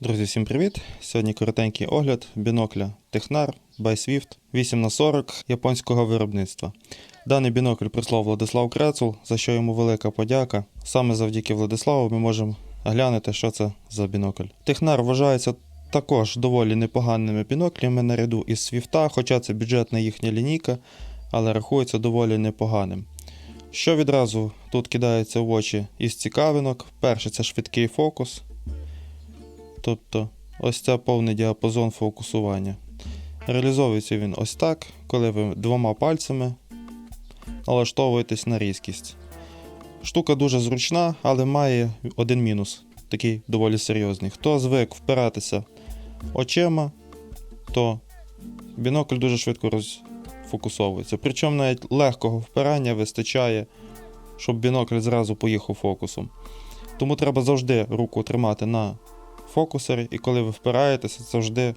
Друзі, всім привіт! Сьогодні коротенький огляд бінокля Технар by Swift 8х40 японського виробництва. Даний бінокль прислав Владислав Крецул, за що йому велика подяка. Саме завдяки Владиславу ми можемо глянути, що це за бінокль. Технар вважається також доволі непоганими біноклями наряду із Свіфта, хоча це бюджетна їхня лінійка, але рахується доволі непоганим. Що відразу тут кидається в очі із цікавинок? Перше, це швидкий фокус. Тобто ось це повний діапазон фокусування. Реалізовується він ось так, коли ви двома пальцями налаштовуєтесь на різкість. Штука дуже зручна, але має один мінус, такий доволі серйозний. Хто звик впиратися очима, то бінокль дуже швидко розфокусовується. Причому навіть легкого впирання вистачає, щоб бінокль зразу поїхав фокусом. Тому треба завжди руку тримати на фокусері, і коли ви впираєтеся, завжди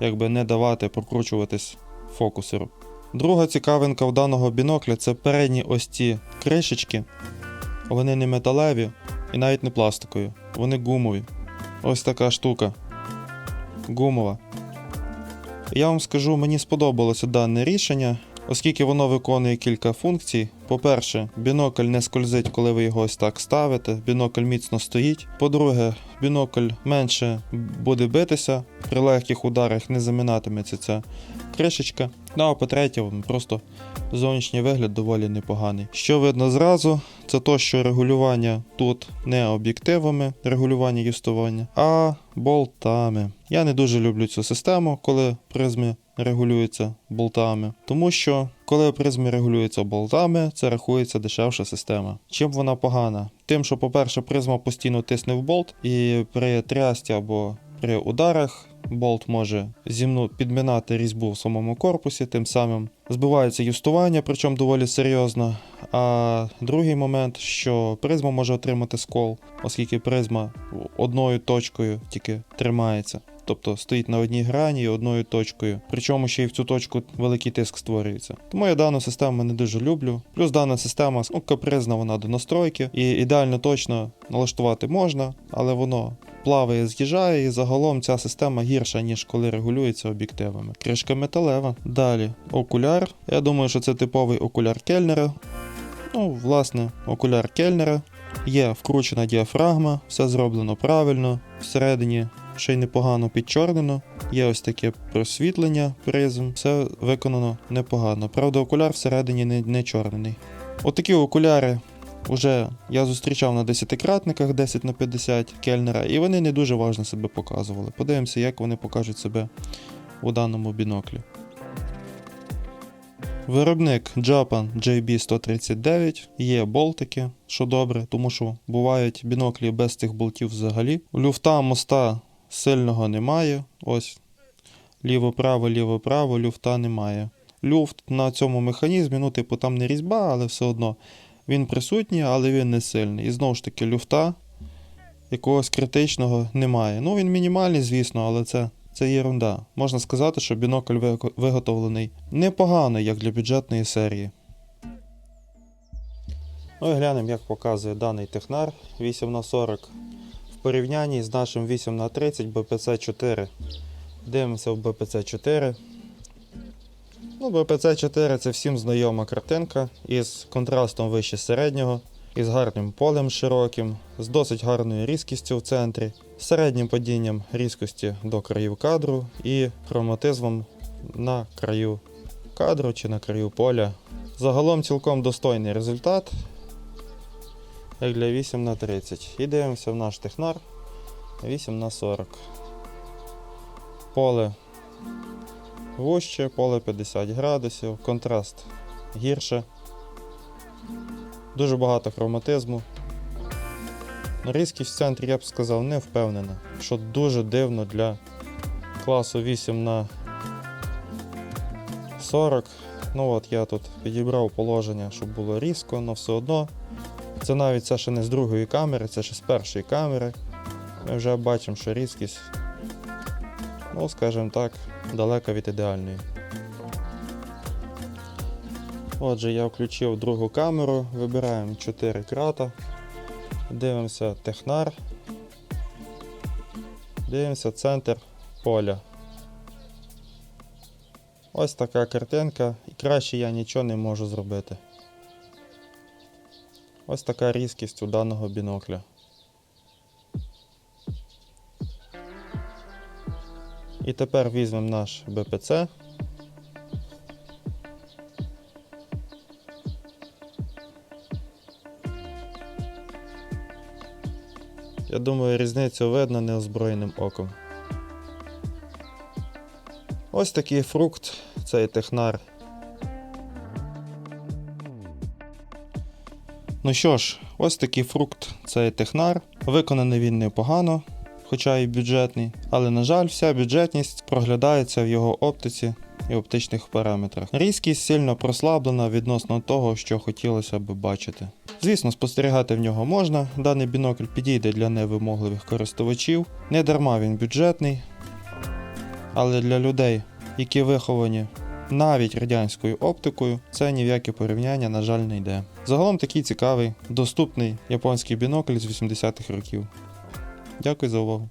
якби не давати прокручуватись фокусеру. Друга цікавинка в даного бінокля це передні ось ці кришечки. Вони не металеві і навіть не пластикові, вони гумові. Ось така штука. Гумова. Я вам скажу, мені сподобалося дане рішення, оскільки воно виконує кілька функцій. По-перше, бінокль не скользить, коли ви його ось так ставите. Бінокль міцно стоїть. По-друге, бінокль менше буде битися, при легких ударах не заминатиметься ця кришечка. Ну а по-третє, просто зовнішній вигляд доволі непоганий. Що видно зразу, це то, що регулювання тут не об'єктивами, регулювання юстування, а болтами. Я не дуже люблю цю систему, коли призми регулюються болтами, тому що коли призми регулюються болтами, це рахується дешевша система. Чим вона погана? Тим, що, по-перше, призма постійно тисне в болт, і при трясті або при ударах болт може зімну підмінати різьбу в самому корпусі, тим самим збивається юстування, причому доволі серйозно. А другий момент, що призма може отримати скол, оскільки призма одною точкою тільки тримається. Тобто стоїть на одній грані і одною точкою. Причому ще й в цю точку великий тиск створюється. Тому я дану систему не дуже люблю. Плюс дана система ну, капризна вона до настройки, і ідеально точно налаштувати можна, але воно плаває, з'їжджає, і загалом ця система гірша, ніж коли регулюється об'єктивами. Кришка металева. Далі окуляр. Я думаю, що це типовий окуляр Кельнера. Ну, власне, окуляр Кельнера. Є вкручена діафрагма, все зроблено правильно. Всередині ще й непогано підчорнено. Є ось таке просвітлення призм, все виконано непогано. Правда, окуляр всередині не, не чорний. Отакі окуляри вже я зустрічав на десятикратниках 10 на 50 кельнера, і вони не дуже важно себе показували. Подивимося, як вони покажуть себе у даному біноклі. Виробник Japan JB139, є болтики, що добре, тому що бувають біноклі без цих болтів взагалі. Люфта моста сильного немає. Ось ліво-право, ліво-право, люфта немає. Люфт на цьому механізмі, ну, типу, там не різьба, але все одно він присутній, але він не сильний. І знову ж таки, люфта якогось критичного немає. Ну, він мінімальний, звісно, але це, це єрунда. Можна сказати, що бінокль виготовлений непогано, як для бюджетної серії. Ну і глянемо, як показує даний технар 8х40 в порівнянні з нашим 8х30 BPC4. Дивимося в BPC4. Ну, BPC4 це всім знайома картинка із контрастом вище середнього, із гарним полем широким, з досить гарною різкістю в центрі, середнім падінням різкості до країв кадру і хроматизмом на краю кадру чи на краю поля. Загалом цілком достойний результат, як для 8 на 30 І дивимося в наш технар 8 на 40 Поле вужче, поле 50 градусів, контраст гірше. Дуже багато хроматизму. Різкість в центрі, я б сказав, не впевнена, що дуже дивно для класу 8 на 40. Ну от я тут підібрав положення, щоб було різко, але все одно. Це навіть це ще не з другої камери, це ще з першої камери. Ми вже бачимо, що різкість, ну, скажімо так, далека від ідеальної. Отже, я включив другу камеру, вибираємо 4 крата, дивимося технар. Дивимося центр поля. Ось така картинка, і краще я нічого не можу зробити. Ось така різкість у даного бінокля. І тепер візьмемо наш БПЦ. Я думаю, різницю видно неозброєним оком. Ось такий фрукт, цей технар. Ну що ж, ось такий фрукт, цей технар. Виконаний він непогано, хоча і бюджетний. Але, на жаль, вся бюджетність проглядається в його оптиці і оптичних параметрах. Різкість сильно прослаблена відносно того, що хотілося б бачити. Звісно, спостерігати в нього можна. Даний бінокль підійде для невимогливих користувачів. Не дарма він бюджетний. Але для людей, які виховані навіть радянською оптикою, це ні в яке порівняння, на жаль, не йде. Загалом такий цікавий, доступний японський бінокль з 80-х років. Дякую за увагу.